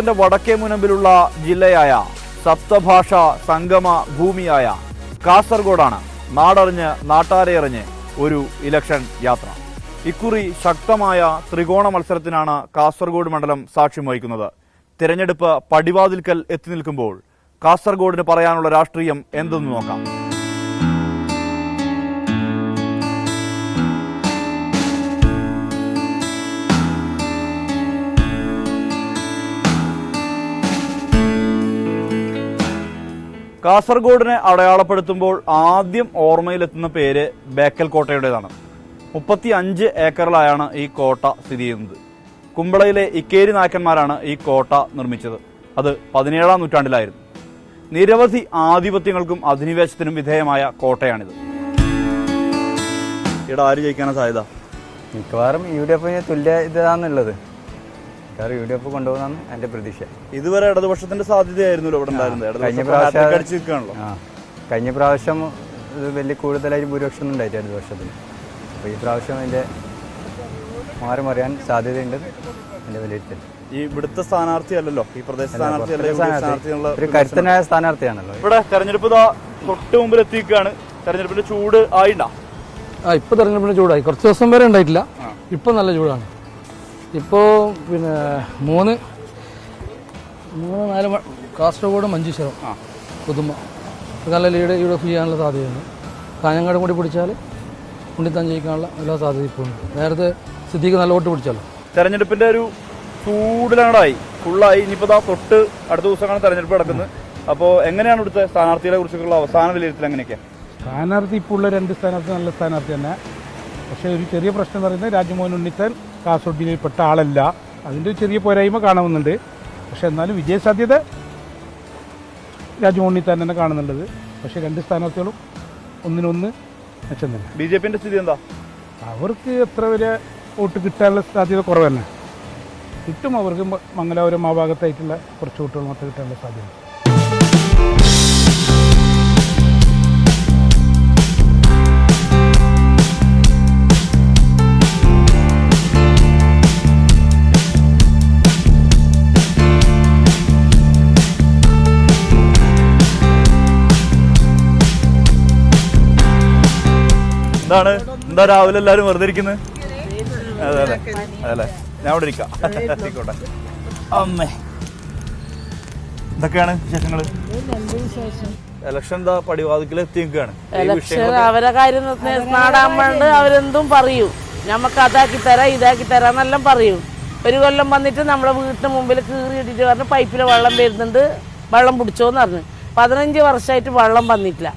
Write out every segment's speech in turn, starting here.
കേരളത്തിന്റെ വടക്കേ മുനമ്പിലുള്ള ജില്ലയായ സപ്തഭാഷ സംഗമ ഭൂമിയായ കാസർഗോഡാണ് നാടറിഞ്ഞ് നാട്ടാരെയറിഞ്ഞ് ഒരു ഇലക്ഷൻ യാത്ര. ഇക്കുറി ശക്തമായ ത്രികോണ മത്സരത്തിനാണ് കാസർഗോഡ് മണ്ഡലം സാക്ഷ്യം വഹിക്കുന്നത്. തിരഞ്ഞെടുപ്പ് പടിവാതിൽക്കൽ എത്തി നിൽക്കുമ്പോൾ കാസർഗോഡിന് പറയാനുള്ള രാഷ്ട്രീയം എന്തെന്ന് നോക്കാം. കാസർഗോഡിനെ അടയാളപ്പെടുത്തുമ്പോൾ ആദ്യം ഓർമ്മയിലെത്തുന്ന പേര് ബേക്കൽ കോട്ടയുടേതാണ്. മുപ്പത്തി അഞ്ച് ഏക്കറിലായാണ് ഈ കോട്ട സ്ഥിതി ചെയ്യുന്നത്. കുമ്പളയിലെ ഇക്കേരി നായക്കന്മാരാണ് ഈ കോട്ട നിർമ്മിച്ചത്. അത് പതിനേഴാം നൂറ്റാണ്ടിലായിരുന്നു. നിരവധി ആധിപത്യങ്ങൾക്കും അധിനിവേശത്തിനും വിധേയമായ കോട്ടയാണിത്. ഇവിടെ ആര് ജയിക്കാനാണ് സാധ്യത? മിക്കവാറും യു ഡി എഫിന് തുല്യ ഇതാന്നുള്ളത്. മിക്കവാറും യു ഡി എഫ് കൊണ്ടുപോകുന്നതാണ് എന്റെ പ്രതീക്ഷ. ഇതുവരെ ഇടതുപക്ഷത്തിന്റെ സാധ്യതയായിരുന്നല്ലോ ഇവിടെ ഉണ്ടായിരുന്നത്. കഴിഞ്ഞ പ്രാവശ്യം അടിച്ച് നിൽക്കുകയാണല്ലോ. കഴിഞ്ഞ പ്രാവശ്യം ഇത് വലിയ കൂടുതലായി ഭൂരിപക്ഷം ഒന്നും ഉണ്ടായിട്ട് ഇടതുപക്ഷത്തിന് അപ്പൊ അപ്പോൾ ഈ പ്രാവശ്യം അതിന്റെ മാറി മറിയാൻ സാധ്യതയുണ്ട് എന്റെ വിലയിരുത്തൽ. ഈ ഇവിടുത്തെ സ്ഥാനാർത്ഥി അല്ലല്ലോ ഈ പ്രദേശ സ്ഥാനാർത്ഥി ഒരു കരുത്തനായ സ്ഥാനാർത്ഥിയാണല്ലോ. ഇവിടെ തെരഞ്ഞെടുപ്പ് തൊട്ട് മുമ്പിൽ എത്തിക്കുകയാണ് തെരഞ്ഞെടുപ്പിന്റെ ചൂട് ആയിണ്ടാ? ആ ഇപ്പൊ തെരഞ്ഞെടുപ്പിന്റെ ചൂടായി. കുറച്ച് ദിവസം വരെ ഉണ്ടായിട്ടില്ല. ഇപ്പൊ നല്ല ചൂടാണ്. ഇപ്പോൾ പിന്നെ മൂന്ന്. മൂന്ന് നാല് കാസർഗോഡ് മഞ്ചേശ്വരം. പുതുമ. ഇത് നല്ല ലീഡ് ഇവിടെ ചെയ്യാനുള്ള സാധ്യതയുണ്ട്. കാഞ്ഞങ്ങാട് കൂടി പിടിച്ചാൽ ഉണ്ണിത്താൻ ജയിക്കാനുള്ള എല്ലാ സാധ്യത ഇപ്പോൾ ഉണ്ട്. നേരത്തെ സിദ്ദീഖ് നല്ല വോട്ട് പിടിച്ചല്ലോ. തെരഞ്ഞെടുപ്പിന്റെ ഒരു ചൂടിലാണായി ഫുള്ളായി. ഇനിയിപ്പോ ദാ തൊട്ട് അടുത്ത ദിവസമാണ് തെരഞ്ഞെടുപ്പ് നടക്കുന്നത്. അപ്പോൾ എങ്ങനെയാണ് ഇവിടുത്തെ സ്ഥാനാർത്ഥികളെ കുറിച്ചുള്ള അവസാന വിലയിരുത്തൽ എങ്ങനെയൊക്കെയാണ് സ്ഥാനാർത്ഥി ഇപ്പോൾ ഉള്ള രണ്ട് സ്ഥാനാർത്ഥി നല്ല സ്ഥാനാർത്ഥി തന്നെ. പക്ഷേ ഒരു ചെറിയ പ്രശ്നം എന്ന് പറയുന്നത് രാജ്മോഹൻ ഉണ്ണിത്താൻ കാസർഗോഡ് ജില്ലയിൽപ്പെട്ട ആളല്ല. അതിന്റെ ഒരു ചെറിയ പോരായ്മ കാണുന്നുണ്ട്. പക്ഷെ എന്നാലും വിജയസാധ്യത രാജ്മോഹൻ തന്നെ തന്നെ കാണുന്നുള്ളത്. പക്ഷെ രണ്ട് സ്ഥാനാർത്ഥികളും ഒന്നിനൊന്ന് മെച്ചം തന്നെ ബി ജെ പിന്റെ സ്ഥിതി എന്താ? അവർക്ക് എത്ര വരെ വോട്ട് കിട്ടാനുള്ള സാധ്യത കുറവ് തന്നെ കിട്ടും അവർക്ക് മംഗലാപുരം ആ ഭാഗത്തായിട്ടുള്ള കുറച്ച് വോട്ടുകൾ മാത്രം കിട്ടാനുള്ള സാധ്യത. എന്താണ്? എന്താ രാവിലെ എല്ലാരും വെറുതെ ഇരിക്കുന്നത് അതെ അതെ. അതെ. ഞാൻ ഇവിടെ ഇരിക്കാം. ആയിക്കോട്ടെ. അമ്മേ. എന്തൊക്കെയാണ് വിശേഷങ്ങൾ? ഇലക്ഷൻ എന്താ പടിവാതിക്കൽ എത്തി നിൽക്കുകയാണ് അവരെ കാര്യം നാടാകുമ്പോണ്ട് അവരെന്തും പറയൂ. നമുക്ക് അതാക്കി തരാം ഇതാക്കി തരാം എന്നെല്ലാം പറയും. ഒരു കൊല്ലം വന്നിട്ട് നമ്മളെ വീട്ടിന് മുമ്പിൽ കീറി ഇട്ടിട്ട് പറഞ്ഞ് പൈപ്പിൽ വെള്ളം വരുന്നുണ്ട് വെള്ളം പിടിച്ചോന്ന് പറഞ്ഞു. പതിനഞ്ച് വർഷമായിട്ട് വെള്ളം വന്നിട്ടില്ല.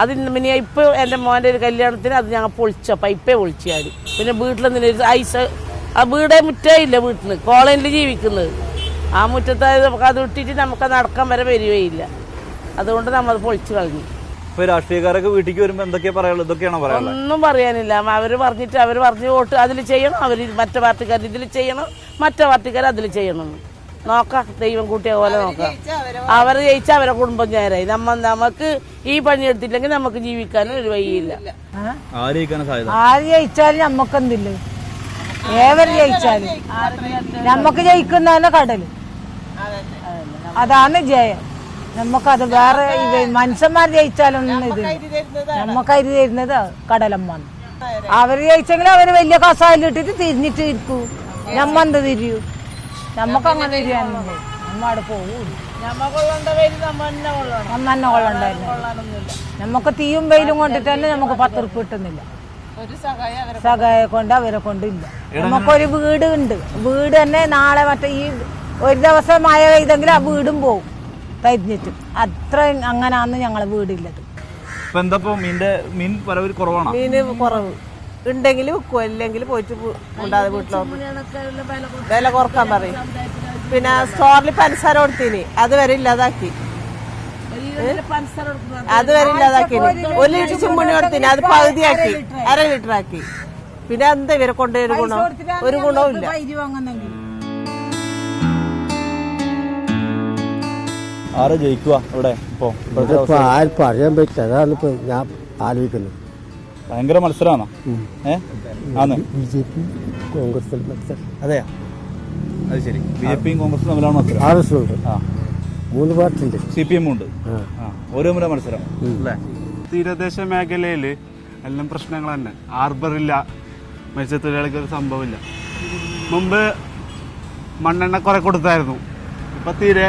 അത് പിന്നെ ഇപ്പോൾ എന്റെ മോന്റെ ഒരു കല്യാണത്തിന് അത് ഞങ്ങൾ പൊളിച്ച പൈപ്പേ പൊളിച്ചാൽ പിന്നെ വീട്ടിൽ നിന്ന് ഐസ് ആ വീടേ മുറ്റേ ഇല്ല വീട്ടിൽ കോളനിയിൽ ജീവിക്കുന്നത്. ആ മുറ്റത്തായത് നമുക്ക് അത് ഇട്ടിട്ട് നമുക്ക് നടക്കാൻ വരെ വരികയില്ല. അതുകൊണ്ട് നമ്മൾ അത് പൊളിച്ച് കളഞ്ഞു. ഇപ്പൊ രാഷ്ട്രീയക്കാരൊക്കെ വീട്ടിലേക്ക് വരുമ്പോൾ എന്തൊക്കെയാ പറയാനുള്ളത് ഇതൊക്കെയാണോ പറയാനുള്ളത് ഒന്നും പറയാനില്ല. അവർ പറഞ്ഞിട്ട് അവർ പറഞ്ഞ് വോട്ട് അതിൽ ചെയ്യണം. അവർ മറ്റേ പാർട്ടിക്കാർ ഇതിൽ ചെയ്യണം. മറ്റേ പാർട്ടിക്കാർ അതിൽ ചെയ്യണം. നോക്കാം ദൈവം കൂട്ടിയ പോലെ നോക്കാം. അവർ ജയിച്ച അവരെ കുടുംബം നേരായി നമ്മ നമുക്ക് ഈ പണി എടുത്തില്ലെങ്കിൽ നമുക്ക് ജീവിക്കാനും ഒരു വഴിയില്ല. ആര് ജയിച്ചാലും നമ്മക്കെന്തില്ല? ഏവർ ജയിച്ചാലും. നമുക്ക് ജയിക്കുന്നതന്നെ കടൽ. അതാണ് ജയം. നമുക്കത് വേറെ മനുഷ്യന്മാർ ജയിച്ചാലൊന്നും ഇത് നമുക്ക് അരി തരുന്നത് കടലമ്മാണ് അവർ ജയിച്ചെങ്കിൽ അവർ വലിയ കസാലിട്ടിട്ട് തിരിഞ്ഞിട്ട് ഇരിക്കൂ നമ്മ എന്ത് തിരിയൂ? നമുക്ക് അങ്ങനെ തിരിയാനുണ്ട് നമ്മ അവിടെ പോകും നമ്മ തന്നെ കൊള്ളണ്ടായിരുന്നു. നമുക്ക് തീയും വെയിലും കൊണ്ടിട്ട് തന്നെ നമുക്ക് പത്ത് ഉറുപ്പ് കിട്ടുന്നില്ല. സഹായം കൊണ്ട്. അവരെ കൊണ്ടില്ല നമുക്കൊരു വീട് ഉണ്ട് വീട് തന്നെ നാളെ മറ്റേ ഈ ഒരു ദിവസം മഴ പെയ്തെങ്കിൽ ആ വീടും പോകും തരിഞ്ഞിട്ട്. അത്ര അങ്ങനാന്ന് ഞങ്ങളെ വീടില്ലത്. മീൻ കുറവ്. ഉണ്ടെങ്കിൽ വെക്കും അല്ലെങ്കിൽ പോയിട്ട് ഉണ്ടാതെ വീട്ടിലോ? വില കുറയ്ക്കാൻ പറയും. പിന്നെ സ്റ്റോറിൽ പഞ്ചസാര കൊടുത്തിന്. അത് വരെ ഇല്ലാതാക്കി. അത് വരെ ഇല്ലാതാക്കി. ഒരു ലിറ്റർ ചുമ്മണി കൊടുത്തിന്. അത് പകുതിയാക്കി. അര ലിറ്റർ ആക്കി. പിന്നെ എന്താ ഇവരെ കൊണ്ട് ഒരു ഗുണം? ഒരു ഗുണവും ഇല്ല. ആരെ ജയിക്കുക ഇവിടെ? ഇപ്പൊ ആര് പറയാൻ പറ്റില്ല. അതാണ് ഇപ്പൊ ഞാൻ ആലോചിക്കുന്നത്. ഭയങ്കര മത്സരമാണോ ഏ? ആന്ന് ബി ജെ പി കോൺഗ്രസ് മത്സരം. അതെയാ? അത് ശരി. ബി ജെ പിയും കോൺഗ്രസും തമ്മിലാണ് മത്സരം. ആർ എസ് ഉണ്ട്. ആ. മൂന്ന് പാർട്ടി ഉണ്ട് സി പി എം ഉണ്ട്. ആ. ഓരോ മുര മത്സരം. അല്ലേ? തീരദേശ മേഖലയിൽ എല്ലാം പ്രശ്നങ്ങൾ തന്നെ. ആർബറില്ല. മത്സ്യത്തൊഴിലാളിക്ക് ഒരു സംഭവമില്ല. മുമ്പ് മണ്ണെണ്ണ കുറെ കൊടുത്തായിരുന്നു. ഇപ്പൊ തീരെ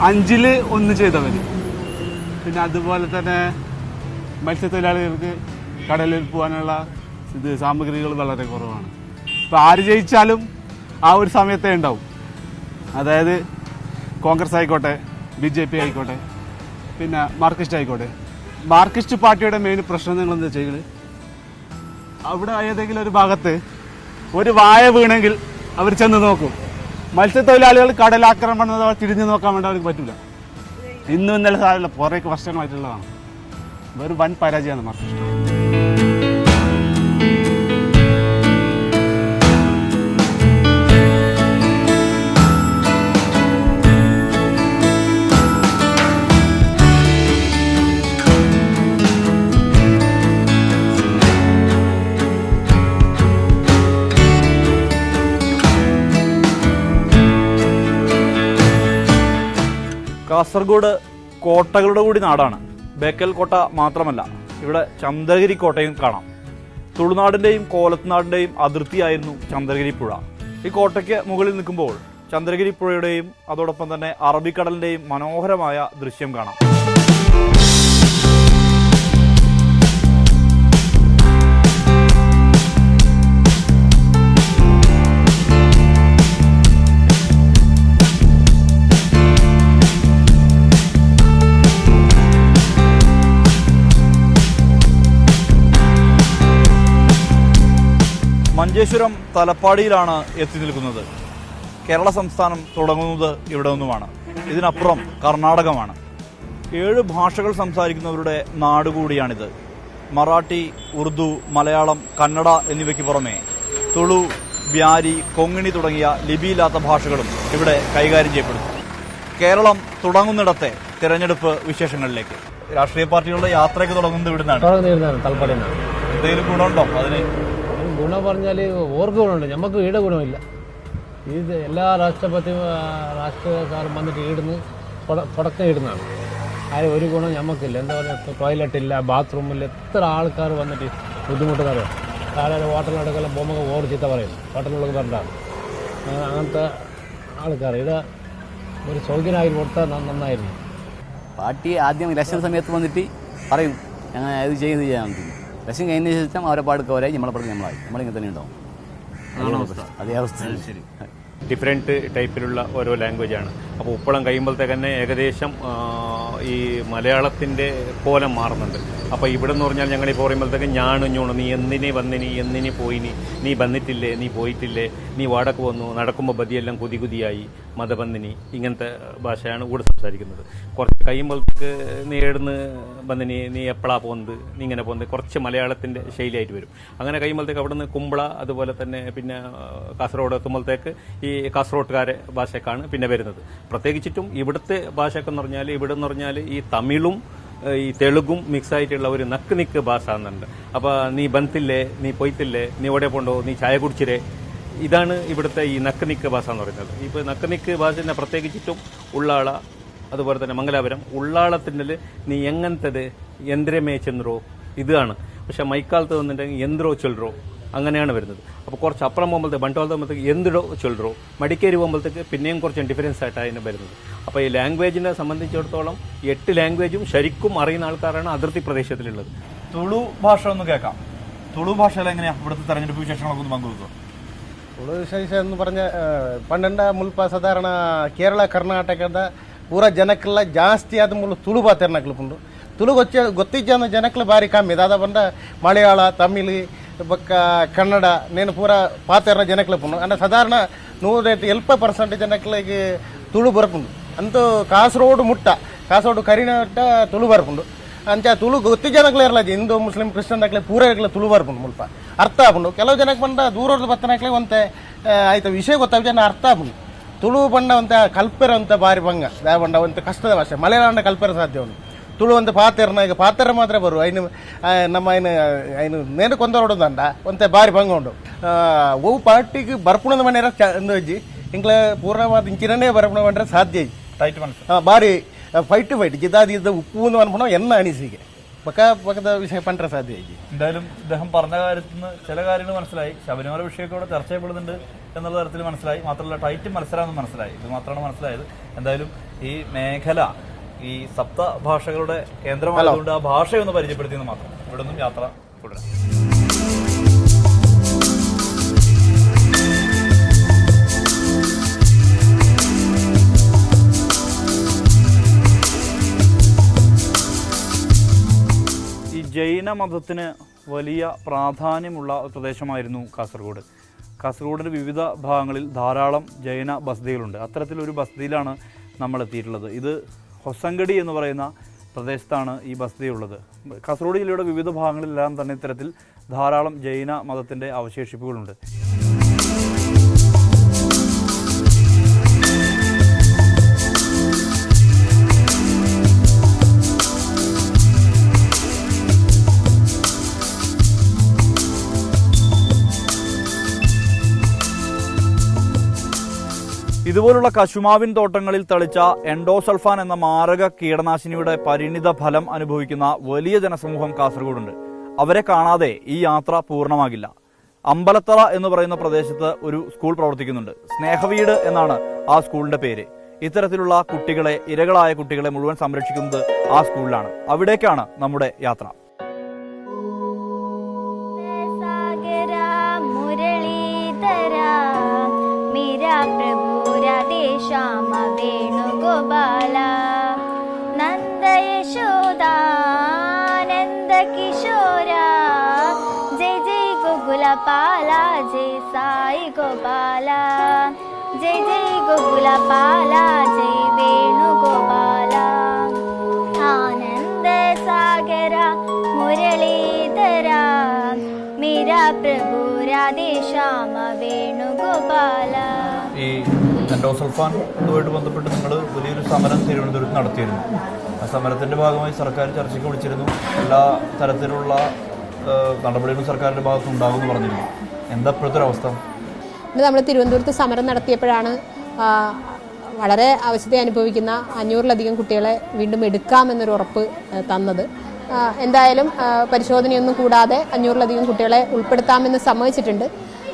അഞ്ചിൽ ഒന്ന് ചെയ്തവർ പിന്നെ അതുപോലെ തന്നെ മത്സ്യത്തൊഴിലാളികൾക്ക് കടലിൽ പോകാനുള്ള ഇത് സാമഗ്രികൾ വളരെ കുറവാണ്. ഇപ്പോൾ ആര് ജയിച്ചാലും ആ ഒരു സമയത്തേ ഉണ്ടാവും. അതായത് കോൺഗ്രസ് ആയിക്കോട്ടെ ബി ജെ പി ആയിക്കോട്ടെ പിന്നെ മാർക്സിസ്റ്റ് ആയിക്കോട്ടെ. മാർക്സിസ്റ്റ് പാർട്ടിയുടെ മെയിൻ പ്രശ്നം നിങ്ങൾ എന്താ ചെയ്യുന്നത് അവിടെ ഏതെങ്കിലും ഒരു ഭാഗത്ത് ഒരു വായ വീണെങ്കിൽ അവർ ചെന്ന് നോക്കും. മത്സ്യത്തൊഴിലാളികൾ കടലാക്രമണം തിരിഞ്ഞു നോക്കാൻ വേണ്ടി അവർക്ക് പറ്റില്ല ഇന്നും ഇന്നലെ സാധനമില്ല കുറേ വർഷങ്ങളായിട്ടുള്ളതാണ്. വെറും വൻ പരാജയമാണ് മാർക്കറ്റ് കാസർഗോഡ് കോട്ടകളുടെ കൂടി നാടാണ്. ബേക്കൽ കോട്ട മാത്രമല്ല ഇവിടെ ചന്ദ്രഗിരി കോട്ടയും കാണാം. തുളുനാടിന്റെയും കോലത്തുനാടിന്റെയും അതിർത്തിയായിരുന്നു ചന്ദ്രഗിരി പുഴ. ഈ കോട്ടയ്ക്ക് മുകളിൽ നിൽക്കുമ്പോൾ ചന്ദ്രഗിരി പുഴയുടെയും അതോടൊപ്പം തന്നെ അറബിക്കടലിന്റെയും മനോഹരമായ ദൃശ്യം കാണാം. മഞ്ചേശ്വരം തലപ്പാടിയിലാണ് എത്തി നിൽക്കുന്നത്. കേരള സംസ്ഥാനം തുടങ്ങുന്നത് ഇവിടെ നിന്നുമാണ്. ഇതിനപ്പുറം കർണാടകമാണ്. ഏഴ് ഭാഷകൾ സംസാരിക്കുന്നവരുടെ നാട് കൂടിയാണിത്. മറാഠി ഉറുദു മലയാളം കന്നഡ എന്നിവയ്ക്ക് പുറമെ തുളു ബ്യാരി കൊങ്ങിണി തുടങ്ങിയ ലിപിയില്ലാത്ത ഭാഷകളും ഇവിടെ കൈകാര്യം ചെയ്യപ്പെടുന്നു. കേരളം തുടങ്ങുന്നിടത്തെ തിരഞ്ഞെടുപ്പ് വിശേഷങ്ങളിലേക്ക്. രാഷ്ട്രീയ പാർട്ടികളുടെ യാത്രയ്ക്ക് തുടങ്ങുന്നത് ഇവിടുന്നാണ്. എന്തെങ്കിലും ഗുണമുണ്ടോ അതിന്? ഗുണം പറഞ്ഞാൽ ഓർക്ക് ഗുണമുണ്ട് നമുക്ക് ഈടെ ഗുണമില്ല. ഇത് എല്ലാ രാഷ്ട്രപതി രാഷ്ട്രീയക്കാരും വന്നിട്ട് ഈടുന്ന് പുടക്കം ഇടുന്നതാണ് അതിന് ഒരു ഗുണം നമുക്കില്ല എന്താ പറയുക ടോയ്ലറ്റ് ഇല്ല ബാത്റൂമില്ല എത്ര ആൾക്കാർ വന്നിട്ട് ബുദ്ധിമുട്ടുന്നറിയാം താഴെ ഹോട്ടലിനടുക്കെല്ലാം പോകുമ്പോൾ ഓർ ചീത്ത പറയും. ഹോട്ടലിനൊക്കെ പറഞ്ഞാണ് അങ്ങനത്തെ ആൾക്കാർ ഇത് ഒരു സൗകര്യമായി കൊടുത്താൽ നന്ന- നന്നായിരുന്നു. പാർട്ടി ആദ്യം ഇലക്ഷൻ സമയത്ത് വന്നിട്ട് പറയും അങ്ങനെ ഇത് ചെയ്ത് ചെയ്യാൻ ഇലക്ഷൻ കഴിഞ്ഞ ശേഷം അവരെ പാടുക്ക് അവരായി നമ്മളെ പാടുക്ക് നമ്മളായി. നമ്മളിങ്ങനെ തന്നെ ഉണ്ടാവും. അതേ അവസ്ഥ. ശരി. ഡിഫറെന്റ് ടൈപ്പിലുള്ള ഓരോ ലാംഗ്വേജാണ് അപ്പോൾ ഉപ്പളം കഴിയുമ്പോഴത്തേക്ക് തന്നെ ഏകദേശം ഈ മലയാളത്തിന്റെ കോലം മാറുന്നുണ്ട്. അപ്പോൾ ഇവിടെ എന്ന് പറഞ്ഞാൽ ഞങ്ങൾ ഇപ്പോൾ പറയുമ്പോഴത്തേക്ക് ഞാണ് ഞോണ് നീ എന്തിനെ വന്നിനി എന്തിനെ പോയിനി നീ വന്നിട്ടില്ലേ നീ പോയിട്ടില്ലേ നീ വാടക്ക് വന്നു നടക്കുമ്പോൾ ബതിയെല്ലാം കുതി കുതിയായി മതബന്ധിനി ഇങ്ങനത്തെ ഭാഷയാണ് ഇവിടെ സംസാരിക്കുന്നത്. കുറച്ച് കഴിയുമ്പോഴത്തേക്ക് നീ എവിടുന്ന് വന്ന് നീ എപ്പോഴാ പോകുന്നത് നീ ഇങ്ങനെ പോകുന്നത് കുറച്ച് മലയാളത്തിന്റെ ശൈലിയായിട്ട് വരും. അങ്ങനെ കഴിയുമ്പോഴത്തേക്ക് അവിടുന്ന് കുമ്പള അതുപോലെ തന്നെ പിന്നെ കാസർഗോഡ് എത്തുമ്പോഴത്തേക്ക് ഈ കാസർഗോട്ടുകാരെ ഭാഷക്കാണ് പിന്നെ വരുന്നത്. പ്രത്യേകിച്ചിട്ടും ഇവിടുത്തെ എന്ന് പറഞ്ഞാൽ ഇവിടെ എന്ന് പറഞ്ഞാൽ ഈ തമിഴും ഈ തെലുഗും മിക്സ് ആയിട്ടുള്ള ഒരു നക്ക് നിക്ക് ഭാഷ എന്നുണ്ട്. അപ്പോൾ നീ ബന്തില്ലേ? നീ പൊയ്ത്തില്ലേ? നീ എവിടെ പോണ്ടോ? നീ ചായ കുടിച്ചിരേ ഇതാണ് ഇവിടുത്തെ ഈ നക്ക് നിക്ക് ഭാഷ എന്ന് പറയുന്നത്. ഇപ്പോൾ നക്ക് നിക്ക് ഭാഷ പ്രത്യേകിച്ചിട്ടും ഉള്ളാള അതുപോലെ തന്നെ മംഗലാപുരം ഉള്ളാളത്തിൻ്റെ നീ എങ്ങനത്തത് യന്ത്രമേ ചെന്നറോ ഇതാണ് പക്ഷെ മൈക്കാലത്ത് വന്നിട്ടുണ്ടെങ്കിൽ യന്ത്രോ ചൊല്ലറോ അങ്ങനെയാണ് വരുന്നത് അപ്പോൾ കുറച്ച് അപ്പുറം പോകുമ്പോഴത്തേക്ക് ബണ്ടോളത്ത് പോകുമ്പോഴത്തേക്ക് എന്തിടോ ചൊല്ലറോ മടിക്കേരി പോകുമ്പോഴത്തേക്ക് പിന്നെയും കുറച്ച് ഡിഫറൻസ് ആയിട്ടാണ് അതിന് വരുന്നത് അപ്പോൾ ഈ ലാംഗ്വേജിനെ സംബന്ധിച്ചിടത്തോളം എട്ട് ലാംഗ്വേജും ശരിക്കും അറിയുന്ന ആൾക്കാരാണ് അതിർത്തി പ്രദേശത്തിലുള്ളത് തുളു ഭാഷ ഒന്ന് കേൾക്കാം തുളു ഭാഷയിൽ എങ്ങനെയാ ഇവിടുത്തെ തെരഞ്ഞെടുപ്പ് വിശേഷങ്ങളൊക്കെ ഒന്ന് പങ്കുവെക്കുക ತುಳು ವಿಶೇಷ ಎಂದು പറഞ്ഞ ಪಂಡಂಡ ಮುಲ್ಪ ಸಾಧಾರಣ ಕೇರಳ ಕರ್ನಾಟಕದ ಪೂರ ಜನಕ್ಕೆಲ್ಲ ಜಾಸ್ತಿ ಆದ ಮೂಲ ತುಳು ಭಾತೆರ್ನಕ್ಲು ಪುಂಡು ತುಳು ಗೊಚ್ಚ ಗೊತ್ತಿಜ್ಜ ಜನಕ್ಲು ಭಾರಿ ಕಮ್ಮಿ. ದಾದ ಬಂದ ಮಲಯಾಳ, ತಮಿಳ್, ಬೊಕ್ಕ ಕನ್ನಡ, ನೇನು ಪೂರ ಪಾತೆರ್ನ ಜನಕ್ಕೆ ಪುಂಡು ಅಂದ್ರೆ ಸಾಧಾರಣ ನೂರ ಎಲ್ಪ ಪರ್ಸೆಂಟ್ ಜನಕ್ಲಿಗೆ ತುಳು ಬರ್ಪುಂಡು ಅಂತೂ ಕಾಸರೋಡು ಮುಟ್ಟ. ಕಾಸರೋಡು ಕರಿನಟ್ಟ ತುಳು ಬರ್ಪುಂಡು ಅಂಚ ತುಳು ಗೊತ್ತಿ ಜನಕ್ಲೆ ಇರಲ್ಲ ಹಿಂದೂ, ಮುಸ್ಲಿಂ, ಕ್ರಿಶ್ಚಿಯನ್ ಅಕ್ಲೆ ಪೂರ ಇರ್ಲಿ ತುಳು ಬರ್ಪುಂಡು ಮುಲ್ಪ. ಅರ್ಥ ಆಪುಂಡು ಕೆಲವು ಜನಕ್ಕೆ ಬಂದ ದೂರದ ಬತ್ತನಕ್ಲೆ ಒಂತೆ ಆಯ್ತು. ವಿಷಯ ಗೊತ್ತಾಗ ಜನ ಅರ್ಥ ಆಪುಂಡು ತುಳು ಪಂಡ ಅಂತ ಕಲ್ಪೆರ ಅಂತ ಬಾರಿ ಭಂಗ ದಾಯಬಂಡ ಅಂತ ಕಷ್ಟದ ಭಾಷೆ. ಮಲೆನಾಡ ಕಲ್ಪೆರ ಸಾಧ್ಯ ಉಂಟು ತುಳು ಒಂದು ಈಗ ಪಾತೆರ ಮಾತ್ರ ಬರು ಐನು ನಮ್ಮ ಐನು ಐನು ನೇನು ಅಂಡ ಒಂತೆ ಬಾರಿ ಭಂಗ ಉಂಡು ಓ ಪಾರ್ಟಿಗೆ ಬರ್ಪುಣದ ಮನೆಯರ ಚಂದಿ ಇಂಕ್ಲ ಪೂರ್ಣವಾದ ಇಂಚಿನೇ ಬರ್ಪುಣ ಮಾಡ್ರೆ ಸಾಧ್ಯ ಟೈಟ್ ಹಾಂ ಬಾರಿ ಫೈಟ್ ಫೈಟ್ ಗಿದಾದಿ ಇದ್ದ ಉಪ್ಪು ಅನ್ಪಣ ಎನ್ನ ಅನಿಸಿಗೆ. പക്ക പക്കത്തെ വിഷയം പണ്ട സാധ്യ ಐತಿ എന്തായാലും ഇദ്ദേഹം പറഞ്ഞ കാര്യത്തിൽ നിന്ന് ചില കാര്യങ്ങൾ മനസ്സിലായി. ശബരിമല വിഷയമൊക്കെ ഇവിടെ ചർച്ച ചെയ്യപ്പെടുന്നുണ്ട് എന്നുള്ള തരത്തിൽ മനസ്സിലായി. മാത്രമല്ല ടൈറ്റ് മത്സരമെന്ന് മനസ്സിലായി. ഇത് മാത്രമാണ് മനസ്സിലായത്. എന്തായാലും ഈ മേഖല ഈ സപ്ത ഭാഷകളുടെ കേന്ദ്രമായതുകൊണ്ട് ആ ഭാഷയൊന്ന് പരിചയപ്പെടുത്തിയെന്ന് മാത്രം. ഇവിടെ നിന്നും യാത്ര തുടരാം. ജൈന മതത്തിന് വലിയ പ്രാധാന്യമുള്ള പ്രദേശമായിരുന്നു കാസർഗോഡ്. കാസർഗോഡിന്റെ വിവിധ ഭാഗങ്ങളിൽ ധാരാളം ജൈന ബസ്തികളുണ്ട്. അത്തരത്തിലൊരു ബസ്തിയിലാണ് നമ്മൾ എത്തിയിട്ടുള്ളത് ഇത് ഹൊസങ്കടി എന്ന് പറയുന്ന പ്രദേശത്താണ് ഈ ബസ്തിയുള്ളത്. കാസർഗോഡ് ജില്ലയുടെ വിവിധ ഭാഗങ്ങളിലെല്ലാം തന്നെ ഇത്തരത്തിൽ ധാരാളം ജൈന മതത്തിന്റെ അവശേഷിപ്പുകളുണ്ട്. ഇതുപോലുള്ള കശുമാവിൻ തോട്ടങ്ങളിൽ തളിച്ച എൻഡോസൾഫാൻ എന്ന മാരക കീടനാശിനിയുടെ പരിണിത ഫലം അനുഭവിക്കുന്ന വലിയ ജനസമൂഹം കാസർഗോഡുണ്ട്. അവരെ കാണാതെ ഈ യാത്ര പൂർണമാകില്ല. അമ്പലത്തറ എന്ന് പറയുന്ന പ്രദേശത്ത് ഒരു സ്കൂൾ പ്രവർത്തിക്കുന്നുണ്ട്. സ്നേഹവീട് എന്നാണ് ആ സ്കൂളിന്റെ പേര്. ഇത്തരത്തിലുള്ള കുട്ടികളെ ഇരകളായ കുട്ടികളെ മുഴുവൻ സംരക്ഷിക്കുന്നത് ആ സ്കൂളിലാണ്. അവിടേക്കാണ് നമ്മുടെ യാത്ര. శ్యామ వేణుగోపాల నంద యశోదానంద కిశోరా జయ జయ గోగులపాల జయ సాయి గోపాల. జయ జయ గోగులపాల జయ వేణుగోపాల ఆనంద సాగర మురళీధర. మీరా ప్రభు రాధే శ్యామ వేణుగోపాల എൻഡോസൾഫാൻ ഇതുമായിട്ട് ബന്ധപ്പെട്ട് നിങ്ങൾ വലിയൊരു സമരം തിരുവനന്തപുരത്ത് നടത്തിയിരുന്നു. ആ സമരത്തിന്റെ ഭാഗമായി സർക്കാർ ചർച്ചയ്ക്ക് വിളിച്ചിരുന്നു. എല്ലാ തരത്തിലുള്ള നടപടികളും സർക്കാരിന്റെ ഭാഗത്ത് ഉണ്ടാകുമെന്ന് പറഞ്ഞിരുന്നു. എന്താ ഇപ്പോഴത്തെ അവസ്ഥ? നമ്മൾ തിരുവനന്തപുരത്ത് സമരം നടത്തിയപ്പോഴാണ് വളരെ ആവശ്യത്തെ അനുഭവിക്കുന്ന അഞ്ഞൂറിലധികം കുട്ടികളെ വീണ്ടും എടുക്കാമെന്നൊരു ഉറപ്പ് തന്നത്. എന്തായാലും പരിശോധനയൊന്നും കൂടാതെ അഞ്ഞൂറിലധികം കുട്ടികളെ ഉൾപ്പെടുത്താമെന്ന് സമ്മതിച്ചിട്ടുണ്ട്.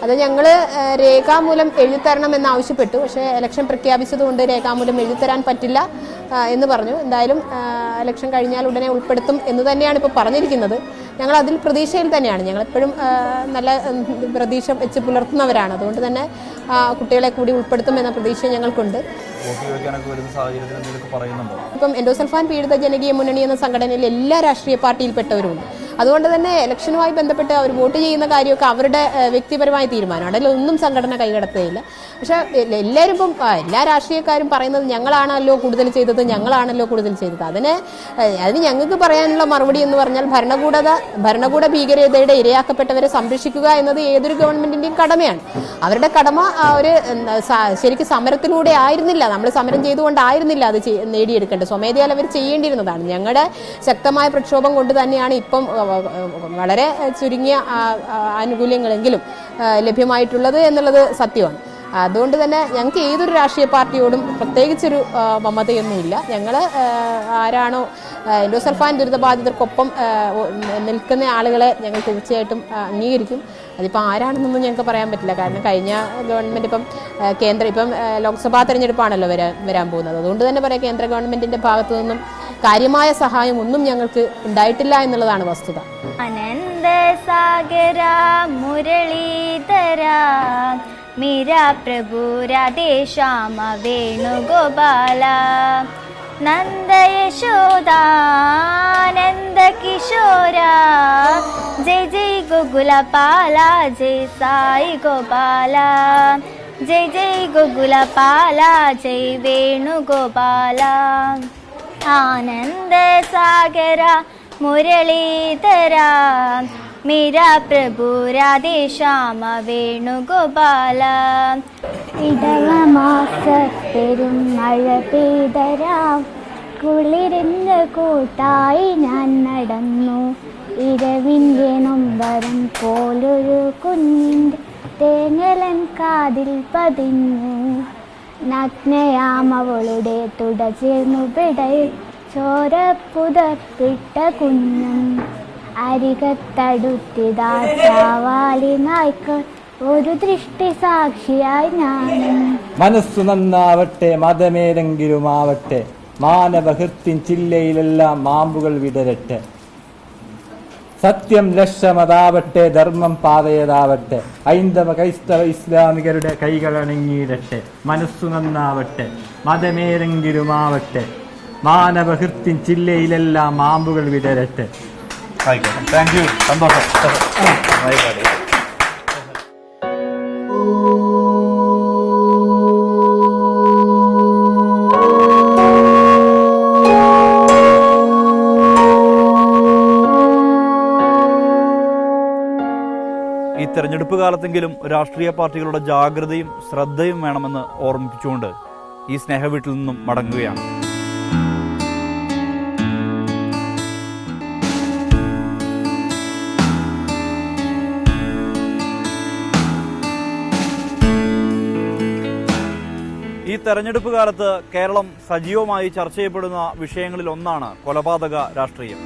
അത് ഞങ്ങൾ രേഖാമൂലം എഴുതിത്തരണം എന്നാവശ്യപ്പെട്ടു പക്ഷേ ഇലക്ഷൻ പ്രഖ്യാപിച്ചതുകൊണ്ട് രേഖാമൂലം എഴുതിത്തരാൻ പറ്റില്ല എന്ന് പറഞ്ഞു. എന്തായാലും ഇലക്ഷൻ കഴിഞ്ഞാൽ ഉടനെ ഉൾപ്പെടുത്തും എന്ന് തന്നെയാണ് ഇപ്പോൾ പറഞ്ഞിരിക്കുന്നത്. ഞങ്ങൾ അതിൽ പ്രതീക്ഷയിൽ തന്നെയാണ്. ഞങ്ങൾ എപ്പോഴും നല്ല പ്രതീക്ഷ വെച്ച് പുലർത്തുന്നവരാണ്. അതുകൊണ്ട് തന്നെ കുട്ടികളെ കൂടി ഉൾപ്പെടുത്തും എന്ന പ്രതീക്ഷ ഞങ്ങൾക്കുണ്ട്. ഇപ്പം എൻഡോസൽഫാൻ പീഡിത ജനകീയ മുന്നണി എന്ന സംഘടനയിൽ എല്ലാ രാഷ്ട്രീയ പാർട്ടിയിൽപ്പെട്ടവരുമുണ്ട്. അതുകൊണ്ട് തന്നെ ഇലക്ഷനുമായി ബന്ധപ്പെട്ട് അവർ വോട്ട് ചെയ്യുന്ന കാര്യമൊക്കെ അവരുടെ വ്യക്തിപരമായ തീരുമാനമാണ്. അതിലൊന്നും സംഘടന കൈകടത്തുകയില്ല. പക്ഷേ എല്ല- എല്ലാവരും ഇപ്പം എല്ലാ രാഷ്ട്രീയക്കാരും പറയുന്നത് ഞങ്ങളാണല്ലോ കൂടുതൽ ചെയ്തത് ഞങ്ങളാണല്ലോ കൂടുതൽ ചെയ്തത്. അതിന് അതിന് ഞങ്ങൾക്ക് പറയാനുള്ള മറുപടി എന്ന് പറഞ്ഞാൽ ഭരണകൂടത ഭരണകൂട ഭീകരതയുടെ ഇരയാക്കപ്പെട്ടവരെ സംരക്ഷിക്കുക എന്നത് ഏതൊരു ഗവൺമെന്റിന്റെയും കടമയാണ്. അവരുടെ കടമ ഒരു ശരിക്കും സമരത്തിലൂടെ ആയിരുന്നില്ല. നമ്മൾ സമരം ചെയ്തുകൊണ്ടായിരുന്നില്ല അത് നേടിയെടുക്കേണ്ടത്. സ്വമേധയാൽ അവർ ചെയ്യേണ്ടിയിരുന്നതാണ്. ഞങ്ങളുടെ ശക്തമായ പ്രക്ഷോഭം കൊണ്ട് തന്നെയാണ് ഇപ്പം വളരെ ചുരുങ്ങിയ ആനുകൂല്യങ്ങളെങ്കിലും ലഭ്യമായിട്ടുള്ളത് എന്നുള്ളത് സത്യമാണ്. അതുകൊണ്ട് തന്നെ ഞങ്ങൾക്ക് ഏതൊരു രാഷ്ട്രീയ പാർട്ടിയോടും പ്രത്യേകിച്ചൊരു മമതയൊന്നുമില്ല. ഞങ്ങൾ ആരാണോ ആ, എൻഡോസൾഫാൻ ദുരിതബാധിതർക്കൊപ്പം നിൽക്കുന്ന ആളുകളെ ഞങ്ങൾ തീർച്ചയായിട്ടും അംഗീകരിക്കും. അതിപ്പോൾ ആരാണെന്നൊന്നും ഞങ്ങൾക്ക് പറയാൻ പറ്റില്ല. കാരണം കഴിഞ്ഞ ഗവൺമെന്റ് ഇപ്പം കേന്ദ്രം ഇപ്പം ലോക്സഭാ തെരഞ്ഞെടുപ്പാണല്ലോ വരാൻ വരാൻ പോകുന്നത്. അതുകൊണ്ട് തന്നെ പറയാം കേന്ദ്ര ഗവൺമെന്റിന്റെ ഭാഗത്തു നിന്നും കാര്യമായ സഹായം ഒന്നും ഞങ്ങൾക്ക് ഉണ്ടായിട്ടില്ല എന്നുള്ളതാണ് വസ്തുത. അനന്തസാഗര മുരളീധര കിശോര ജയ ജയ ഗോകുലപാല ജയ സായി ഗോപാല ജയ ജയ ഗോകുലപാല ജയ വേണുഗോപാല. ആനന്ദസാഗര മുരളീധര. മീരാ പ്രഭു രാധേശ്യാമ വേണുഗോപാല. ഇടവമാസ പെരുമഴ പെയ്തരാം. കുളിരുന്ന് കൂട്ടായി ഞാൻ നടന്നു. ഇരവിന്റെ നൊമ്പരം പോലൊരു കുഞ്ഞിന്റെ തേങ്ങലൻ കാതിൽ പതിഞ്ഞു. നഗ്നയാം അവളുടെ തുട ചേർന്നു പിടയിൽ ചോര പുതപ്പിട്ട കുഞ്ഞും അരികത്തടുത്തിതാ ചാവാലി നായ്ക്കൾ ഒരു ദൃഷ്ടി സാക്ഷിയായി ഞാനും. മനസ്സു നന്നാവട്ടെ മതമേതെങ്കിലും ആവട്ടെ മാനവഹൃത്തിൻ ചില്ലയിലെല്ലാം മാമ്പുകൾ വിടരട്ടെ. സത്യം ലക്ഷമതാവട്ടെ ധർമ്മം പാതയതാവട്ടെ ഐന്ദവ ക്രൈസ്തവ ഇസ്ലാമികരുടെ കൈകളണങ്ങിയിടട്ടെ മനസ്സു നന്നാവട്ടെ മതമേരെങ്കിലുമാവട്ടെ മാനവ മാനവഹൃത്തിൻ ചില്ലയിലെല്ലാം മാമ്പുകൾ വിടരട്ടെ. ആയിക്കോട്ടെ. താങ്ക് യു സന്തോഷം. തെരഞ്ഞെടുപ്പ് കാലത്തെങ്കിലും രാഷ്ട്രീയ പാർട്ടികളുടെ ജാഗ്രതയും ശ്രദ്ധയും വേണമെന്ന് ഓർമ്മിപ്പിച്ചുകൊണ്ട് ഈ സ്നേഹവീട്ടിൽ നിന്നും മടങ്ങുകയാണ്. ഈ തെരഞ്ഞെടുപ്പ് കാലത്ത് കേരളം സജീവമായി ചർച്ച ചെയ്യപ്പെടുന്ന വിഷയങ്ങളിൽ ഒന്നാണ് കൊലപാതക രാഷ്ട്രീയം.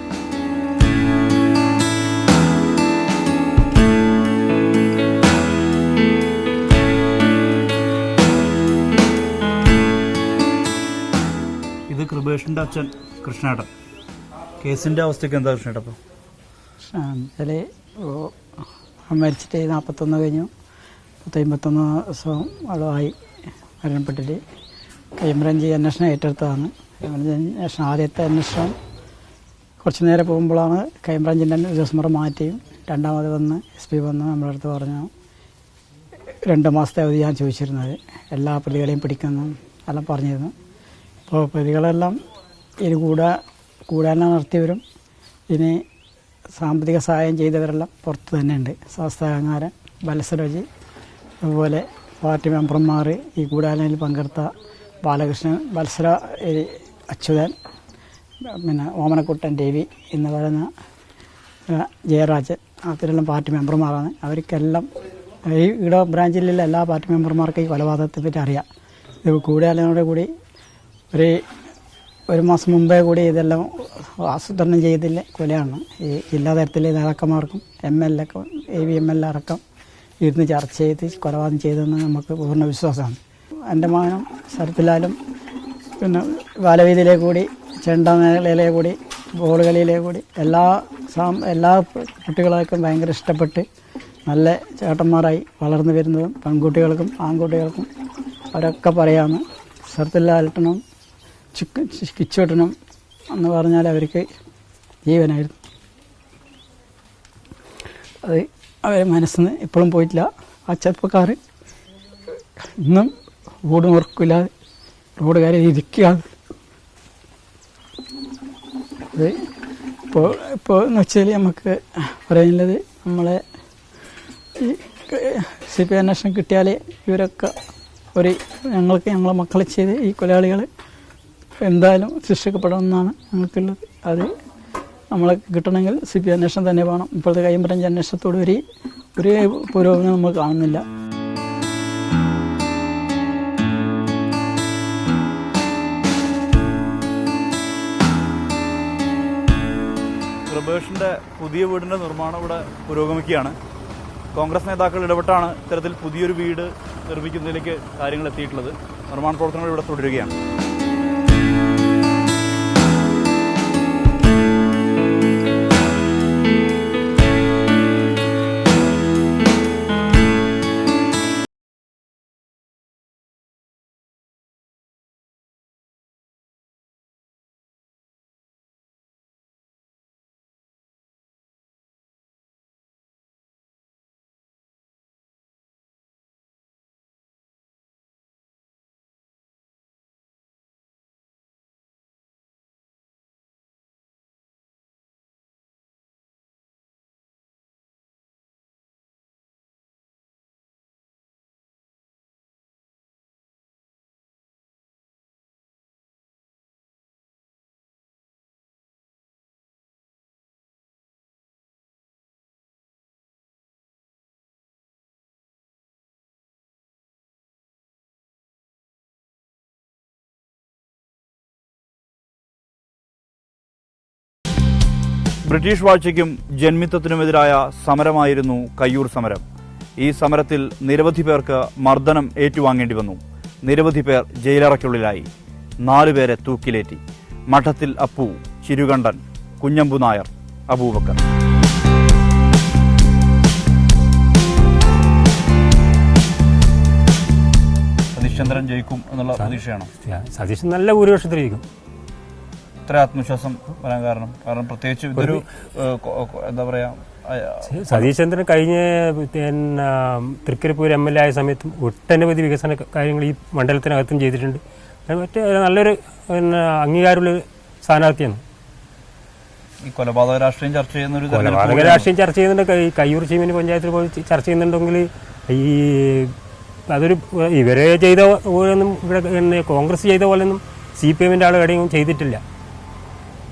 ഇത് കൃപേഷിന്റെ അച്ഛൻ കൃഷ്ണേട്ടൻ. കേസിന്റെ അവസ്ഥയ്ക്ക് എന്താ കൃഷ്ണേട്ടൻ? അതിൽ മരിച്ചിട്ട് നാൽപ്പത്തൊന്ന് കഴിഞ്ഞു. പത്തൊമ്പത്തൊന്ന് ദിവസം അളവായി മരണപ്പെട്ടിട്ട് ക്രൈംബ്രാഞ്ച് അന്വേഷണം ഏറ്റെടുത്തതാണ്. ക്രൈംബ്രാഞ്ച് അന്വേഷണം ആദ്യത്തെ അന്വേഷണം കുറച്ച് നേരം പോകുമ്പോഴാണ് ക്രൈംബ്രാഞ്ചിന്റെ ഉദ്യോഗസ്ഥന്മാർ മാറ്റിയും രണ്ടാമത് വന്ന് എസ് പി വന്ന് നമ്മുടെ അടുത്ത് പറഞ്ഞു രണ്ട് മാസത്തെ അവധി ഞാൻ ചോദിച്ചിരുന്നത്. എല്ലാ പ്രതികളെയും പിടിക്കുന്നു എല്ലാം പറഞ്ഞിരുന്നു. അപ്പോൾ പ്രതികളെല്ലാം ഇനി കൂടാ കൂടാനം നടത്തിയവരും ഇനി സാമ്പത്തിക സഹായം ചെയ്തവരെല്ലാം പുറത്ത് തന്നെയുണ്ട്. സംസ്ഥാനകാരൻ ബലസരോജി അതുപോലെ പാർട്ടി മെമ്പർമാർ ഈ കൂടാനയിൽ പങ്കെടുത്ത ബാലകൃഷ്ണൻ ബത്സര അച്യുതൻ പിന്നെ ഓമനക്കുട്ടൻ രവി എന്ന് പറയുന്ന ജയരാജൻ അത്തരെല്ലാം പാർട്ടി മെമ്പർമാരാണ്. അവർക്കെല്ലാം ഈ ഇവിടെ ബ്രാഞ്ചിലുള്ള എല്ലാ പാർട്ടി മെമ്പർമാർക്കും ഈ കൊലപാതകത്തെ പറ്റി അറിയാം. കൂടാനോട് കൂടി ഒരു ഒരു മാസം മുമ്പേ കൂടി ഇതെല്ലാം ആസൂത്രണം ചെയ്തില്ല കൊലയാണ്. ഈ ജില്ലാ തലത്തിലെ നേതാക്കന്മാർക്കും M L A A V M L A അടക്കം ഇരുന്ന് ചർച്ച ചെയ്ത് കൊലപാതകം ചെയ്തെന്ന് നമുക്ക് പൂർണ വിശ്വാസമാണ്. എന്റെ മകനും ശരത്ലാലും പിന്നെ ബാലവീതിയിലെ കൂടി ചെണ്ട മേളയിലെ കൂടി ബോൾ കളിയിലെ കൂടി എല്ലാ സാം എല്ലാ കുട്ടികളെയൊക്കെ ഭയങ്കര ഇഷ്ടപ്പെട്ട് നല്ല ചേട്ടന്മാരായി വളർന്നു വരുന്നതും പെൺകുട്ടികൾക്കും ആൺകുട്ടികൾക്കും അവരൊക്കെ പറയാമെന്ന് ശരത്ലാലട്ടനും കിച്ചോട്ടനും എന്ന് പറഞ്ഞാൽ അവർക്ക് ജീവനായിരുന്നു. അത് അവർ മനസ്സിന് ഇപ്പോഴും പോയിട്ടില്ല. ആ ചെറുപ്പക്കാർ ഇന്നും റോഡ് ഉറക്കില്ലാതെ റോഡ് കാര്യം ഇരിക്കാതെ അത് ഇപ്പോൾ ഇപ്പോൾ എന്ന് വെച്ചാൽ നമുക്ക് പറയാനുള്ളത് നമ്മളെ ഈ സി പി അന്വേഷണം കിട്ടിയാൽ ഇവരൊക്കെ ഒരു ഞങ്ങൾക്ക് ഞങ്ങളെ മക്കളെ ചെയ്ത് ഈ കൊലയാളികൾ എന്തായാലും ശിക്ഷിക്കപ്പെടണമെന്നാണ് ഞങ്ങൾക്കുള്ളത്. അത് നമ്മളെ കിട്ടണമെങ്കിൽ സി പി അന്വേഷണം തന്നെ വേണം. ഇപ്പോഴത്തെ കൈമ്പറഞ്ച് അന്വേഷണത്തോട് ഒരു ഒരു പുരോഗമനം നമ്മൾ കാണുന്നില്ല. പ്രഭേഷിന്റെ പുതിയ വീടിന്റെ നിർമ്മാണം ഇവിടെ പുരോഗമിക്കുകയാണ്. കോൺഗ്രസ് നേതാക്കൾ ഇടപെട്ടാണ് ഇത്തരത്തിൽ പുതിയൊരു വീട് നിർമ്മിക്കുന്നതിലേക്ക് കാര്യങ്ങൾ എത്തിയിട്ടുള്ളത്. നിർമ്മാണ പ്രവർത്തനങ്ങൾ ഇവിടെ തുടരുകയാണ്. ബ്രിട്ടീഷ് വാഴ്ചയ്ക്കും ജന്മിത്വത്തിനുമെതിരായ സമരമായിരുന്നു കയ്യൂർ സമരം. ഈ സമരത്തിൽ നിരവധി പേർക്ക് മർദ്ദനം ഏറ്റുവാങ്ങേണ്ടി വന്നു. നിരവധി പേർ ജയിലറയ്ക്കുള്ളിലായി. നാലുപേരെ തൂക്കിലേറ്റി. മഠത്തിൽ അപ്പു ചിരുകണ്ഠൻ കുഞ്ഞമ്പു നായർ അബൂബക്കർ. സതീശ്ചന്ദ്രൻ ജയിക്കും എന്നുള്ള പ്രതീക്ഷയാണ്? സതീശൻ നല്ല ഭൂരിപക്ഷത്തിൽ ജയിക്കും ഇത്ര ആത്മവിശ്വാസം വരാൻ കാരണം. കാരണം പ്രത്യേകിച്ച് ഇതൊരു എന്താ പറയാ സതീശചന്ദ്രൻ കഴിഞ്ഞ പിന്നെ തൃക്കരിപ്പൂർ എം എൽ എ ആയ സമയത്തും ഒട്ടനവധി വികസന കാര്യങ്ങൾ ഈ മണ്ഡലത്തിനകത്തും ചെയ്തിട്ടുണ്ട്. മറ്റേ നല്ലൊരു പിന്നെ അംഗീകാരമുള്ള സ്ഥാനാർത്ഥിയാണ്. ഈ കൊലപാതക രാഷ്ട്രീയം ചർച്ച ചെയ്യുന്ന ഒരു കൊലപാതക. രാഷ്ട്രീയം ചർച്ച ചെയ്യുന്നുണ്ട്. കയ്യൂർ ചീമിന് പഞ്ചായത്തിൽ പോയി ചർച്ച ചെയ്യുന്നുണ്ടെങ്കിൽ ഈ അതൊരു ഇവരെ ചെയ്ത പോലെയൊന്നും ഇവിടെ കോൺഗ്രസ് ചെയ്ത പോലെയൊന്നും സി പി എമ്മിന്റെ ആൾ എവിടെയും ചെയ്തിട്ടില്ല.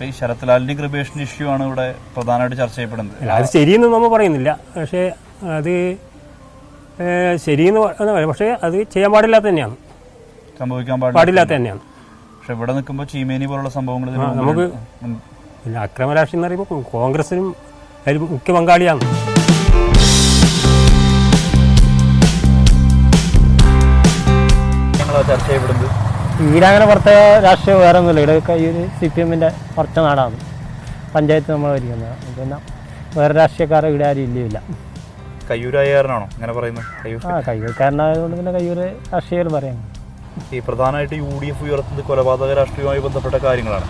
ഈ ശരത്ലാലിന്റെ കൃപേഷൻ ഇഷ്യൂ ആണ് ഇവിടെ പ്രധാനമായിട്ട് ചർച്ച ചെയ്യപ്പെടുന്നത്. അല്ല അത് ശരിയെന്ന് നമ്മൾ പറയുന്നില്ല. പക്ഷേ അത് ശരിയെന്ന് പ- പക്ഷേ അത് ചെയ്യാൻ പാടില്ലാത്ത തന്നെയാണ്. സംഭവിക്കാൻ പാടില്ലാത്ത തന്നെയാണ്. പക്ഷെ ഇവിടെ നിൽക്കുമ്പോൾ ചീമേനി പോലുള്ള സംഭവങ്ങൾ നമുക്ക് പിന്നെ അക്രമ രാഷ്ട്രീയം എന്ന് പറയുമ്പോൾ കോൺഗ്രസിനും അതിൽ മുഖ്യ പങ്കാളിയാണ്. ചർച്ച ചെയ്യപ്പെടുന്നത്. ഇവിടെ അങ്ങനെ പ്രത്യേക രാഷ്ട്രീയം വേറെ ഒന്നുമില്ല ഇവിടെ കയ്യൂർ സി പി എമ്മിന്റെ കുറച്ച നാടാണ്. പഞ്ചായത്ത് നമ്മൾ ഭരിക്കുന്നത്. പിന്നെ വേറെ രാഷ്ട്രീയക്കാരെ ഇവിടെ ആരും ഇല്ല കയ്യൂരായകാരനാണോ അങ്ങനെ പറയുന്നത് ആ കയ്യൂർക്കാരനായതുകൊണ്ട് പിന്നെ കയ്യൂർ രാഷ്ട്രീയം പറയാം. ഈ പ്രധാനമായിട്ട് യു ഡി എഫ് ഉയർത്തുന്നത് കൊലപാതക രാഷ്ട്രീയവുമായി ബന്ധപ്പെട്ട കാര്യങ്ങളാണ്.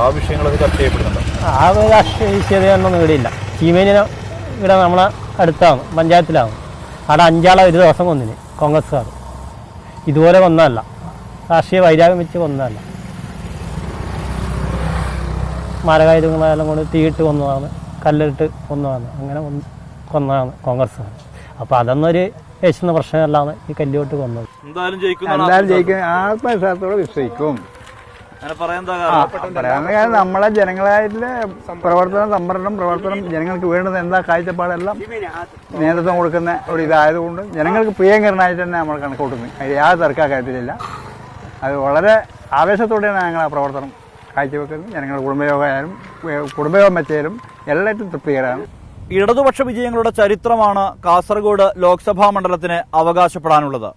ആ വിഷയങ്ങളൊക്കെ ചർച്ച ചെയ്യപ്പെടുന്നുണ്ട്? ആ ഒരു രാഷ്ട്രീയ വിഷയതയൊന്നും ഇവിടെ ഇല്ല. ചീമേനിന് ഇവിടെ നമ്മളെ അടുത്താണ് പഞ്ചായത്തിലാണ്. അവിടെ അഞ്ചാളെ ഒരു ദിവസം കൊന്നിന് കോൺഗ്രസ്സുകാർ ഇതുപോലെ കൊന്നതല്ല രാഷ്ട്രീയ വൈരാഗ്യം വെച്ച് കൊന്നതല്ല. മാരകായുധങ്ങളെല്ലാം കൊണ്ട് തീയിട്ട് കൊന്നതാണ് കല്ലിട്ട് കൊന്നതാണ് അങ്ങനെ കൊന്ന് കൊന്നതാണ് കോൺഗ്രസ്. അപ്പോൾ അതൊന്നൊരു യേശുന്ന പ്രശ്നമല്ലാന്ന് ഈ കല്ലുകൊട്ട് കൊന്നത്. എന്തായാലും ജയിക്കും ആത്മവിശ്വാസത്തോടെ വിശ്വസിക്കും. പറയാൻ കാര്യം നമ്മളെ ജനങ്ങളായിട്ടുള്ള പ്രവർത്തനം സംവരണം പ്രവർത്തനം ജനങ്ങൾക്ക് വേണ്ടുന്ന എന്താ കാഴ്ചപ്പാടെല്ലാം നേതൃത്വം കൊടുക്കുന്ന ഒരു ഇതായതുകൊണ്ട് ജനങ്ങൾക്ക് പ്രിയങ്കരനായിട്ട് തന്നെ നമ്മൾ കണക്കൂട്ടുന്നു അതിൽ യാതൊരു തർക്ക കാര്യത്തിലില്ല. അത് വളരെ ആവേശത്തോടെയാണ് ഞങ്ങൾ ആ പ്രവർത്തനം കാഴ്ചവെക്കുന്നത്. ജനങ്ങളുടെ കുടുംബയോഗമായാലും കുടുംബയോഗം വെച്ചാലും എല്ലായിട്ടും തൃപ്തികരമാണ്. ഇടതുപക്ഷ വിജയങ്ങളുടെ ചരിത്രമാണ് കാസർഗോഡ് ലോക്സഭാ മണ്ഡലത്തിന് അവകാശപ്പെടാനുള്ളത്.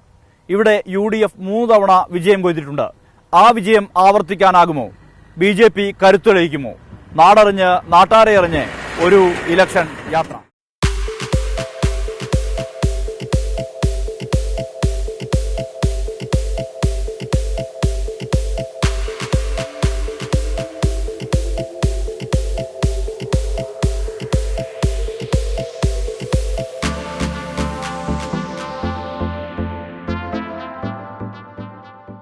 ഇവിടെ യു ഡി എഫ് മൂന്ന് തവണ വിജയം കൊയ്തിട്ടുണ്ട്. ആ വിജയം ആവർത്തിക്കാനാകുമോ? ബി ജെ പി കരുത്തെളിയിക്കുമോ? നാടറിഞ്ഞ് നാട്ടാരെ അറിഞ്ഞ് ഒരു ഇലക്ഷൻ യാത്ര.